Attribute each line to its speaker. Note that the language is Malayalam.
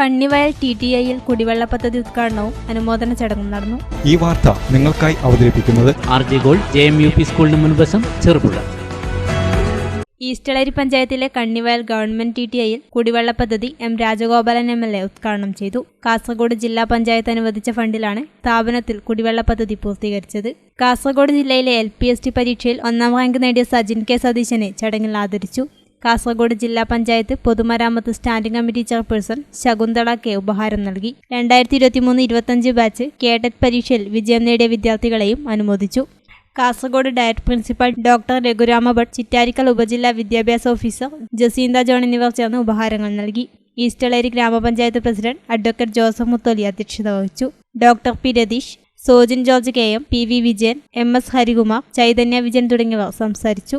Speaker 1: കണ്ണിവയൽ ടി ടി ഐയിൽ കുടിവെള്ള പദ്ധതി ഉദ്ഘാടനവും അനുമോദന ചടങ്ങും നടന്നു.
Speaker 2: ഈ വാർത്ത നിങ്ങൾക്കായി അവതരിപ്പിക്കുന്നത്
Speaker 3: R J gold J M U P സ്കൂളിന് മുൻവശം ചെറുപുഴ.
Speaker 1: ഈസ്റ്റളരി പഞ്ചായത്തിലെ കണ്ണിവയൽ ഗവൺമെന്റ് ടി ടി ഐയിൽ കുടിവെള്ള പദ്ധതി M Rajagopalan M L A ഉദ്ഘാടനം ചെയ്തു. കാസർഗോഡ് ജില്ലാ പഞ്ചായത്ത് അനുവദിച്ച ഫണ്ടിലാണ് സ്ഥാപനത്തിൽ കുടിവെള്ള പദ്ധതി പൂർത്തീകരിച്ചത്. കാസർഗോഡ് ജില്ലയിലെ എൽ പി എസ് ടി പരീക്ഷയിൽ ഒന്നാം റാങ്ക് നേടിയ സജിൻ കെ സതീശനെ ചടങ്ങിൽ ആദരിച്ചു. കാസർഗോഡ് ജില്ലാ പഞ്ചായത്ത് പൊതുമരാമത്ത് standing committee chairperson Shakuntala K ഉപഹാരം നൽകി. രണ്ടായിരത്തി ഇരുപത്തിമൂന്ന് ഇരുപത്തഞ്ച് ബാച്ച് കേഡറ്റ് പരീക്ഷയിൽ വിജയം നേടിയ വിദ്യാർത്ഥികളെയും അനുമോദിച്ചു. Kasaragod DIET principal doctor Raghurama Bhat Chittarikkal ഉപജില്ലാ വിദ്യാഭ്യാസ ഓഫീസർ ജസീന്ത ജോൺ എന്നിവർ ചേർന്ന് ഉപഹാരങ്ങൾ നൽകി. ഈസ്റ്റളേരി ഗ്രാമപഞ്ചായത്ത് പ്രസിഡന്റ് അഡ്വക്കേറ്റ് ജോസഫ് മുത്തോലി അധ്യക്ഷത വഹിച്ചു. Doctor P Ratheesh Sojin George K M P V Vijayan M S Harikumar Chaithanya Vijayan തുടങ്ങിയവർ സംസാരിച്ചു.